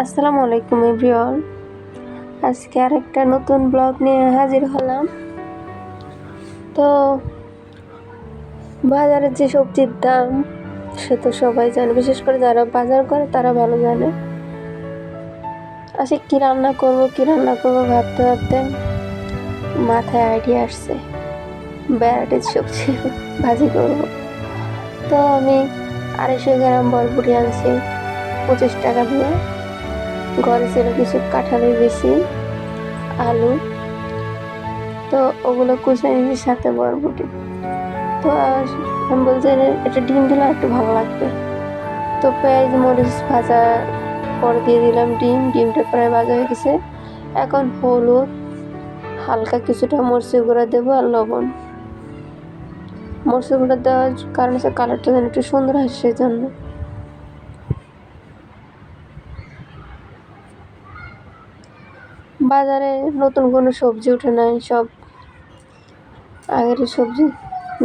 আসসালাম আলাইকুম এভরিওয়ান। আজকে আরেকটা নতুন ব্লগ নিয়ে হাজির হলাম। তো বাজারের যে সবজির দাম, সে তো সবাই জানে, বিশেষ করে যারা বাজার করে, তারা ভালো জানে। আচ্ছা কী রান্না করব, কী রান্না করব ভাবতে ভাবতে মাথায় আইডিয়া আসছে ভ্যারাইটির সবজি ভাজি করব। তো আমি আড়াইশো গ্রাম বরবটি আনছি। পঁচিশ টাকা দিয়ে। ঘরে ছিল কিছু কাঁঠালের বেশি, আলু। তো ওগুলো কুচে নিয়েছি সাথে বরবটি। তো আমি বলছি এটা ডিম দিলে একটু ভালো লাগবে। তো পেঁয়াজ, মরিচ ভাজা পরে দিয়ে দিলাম ডিম। ডিমটা প্রায় ভাজা হয়ে গেছে। এখন হলুদ, হালকা কিছুটা মরচি গুঁড়া দেবো আর লবণ। মরচি গুঁড়া দেওয়ার কারণে হচ্ছে কালারটা যেন একটু সুন্দর হয় সেই জন্য বাজারে নতুন কোনো সবজি উঠে নাই, সব আগের সবজি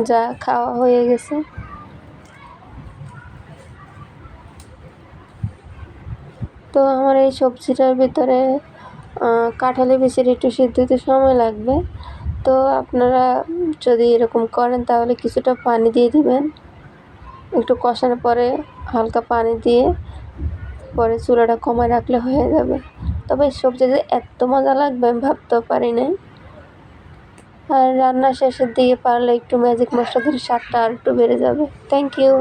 যা খাওয়া হয়ে গেছে। তো আমার এই সবজিটার ভিতরে কাঁঠালি বেশির একটু সিদ্ধ হতে সময় লাগবে। তো আপনারা যদি এরকম করেন তাহলে কিছুটা পানি দিয়ে দিবেন। একটু কষানোর পরে হালকা পানি দিয়ে পরে চুলাটা কমায় রাখলে হয়ে যাবে। তবে সবজি যে এত মজা লাগবে, আমি ভাবতেও পারি নাই। আর রান্না শেষের দিকে পারলে একটু ম্যাজিক মশলা দিলে স্বাদটা আর একটু বেড়ে যাবে। Thank you